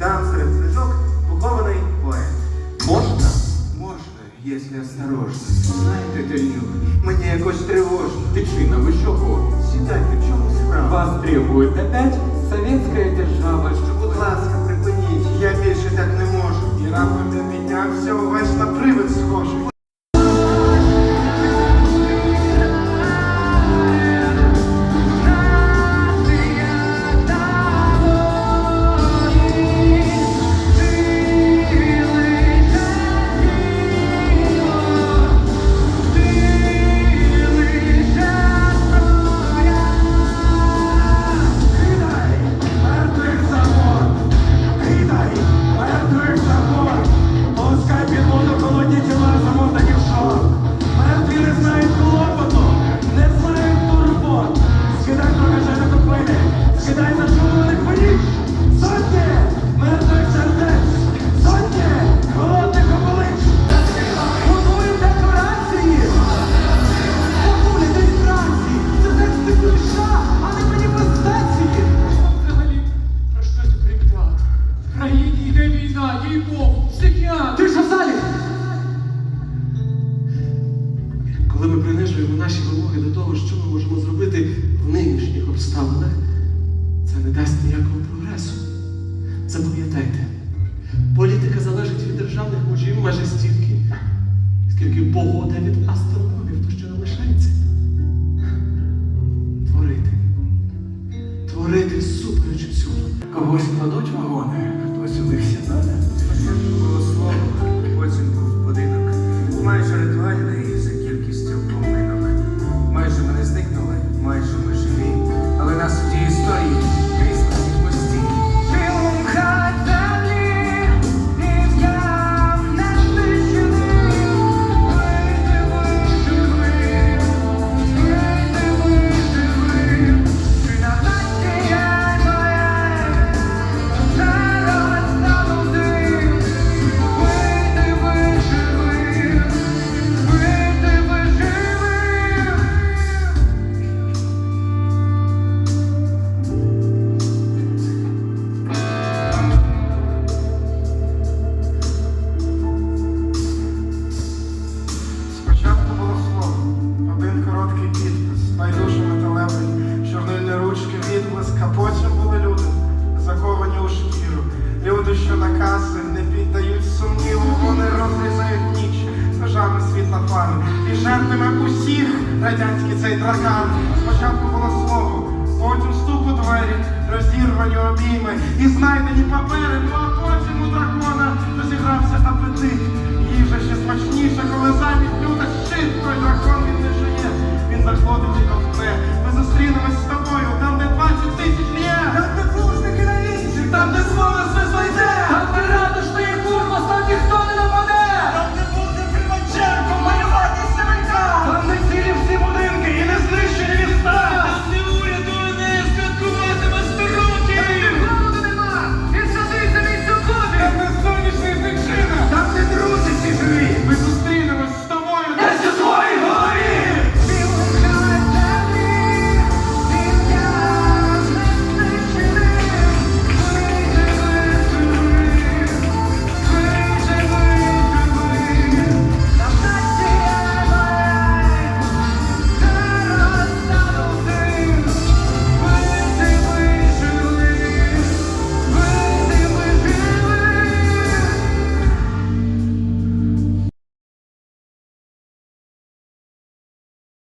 Там серед книжок похований поет. Можна? Можна, якщо осторожно. Знаєте, Тельнюк, мені якось тривожно. Тичина, ви чого? Сідайте, в чому справа? Вас требует опять советская їй Бог, психіатр. Ти що в залі? Коли ми принижуємо наші вимоги до того, що ми можемо зробити в нинішніх обставинах, це не дасть ніякого прогресу. Запам'ятайте, політика залежить від державних мужів майже стільки, скільки погода від астрономів, то що нам лишається. Творити. Творити всупереч всьому. Когось кладуть вагони, хтось у них сідає. Відблиск, а були люди, заковані у шкіру. Люди, що накази не піддають сумніву, вони розрізають ніч ножами світла фари. І жертвами усіх радянський цей дракан. Спочатку було слово, потім стук у двері, розірвані обійми і знайдені папери, ну а потім у дракона розігрався апетит. Їжа ще смачніша, коли замість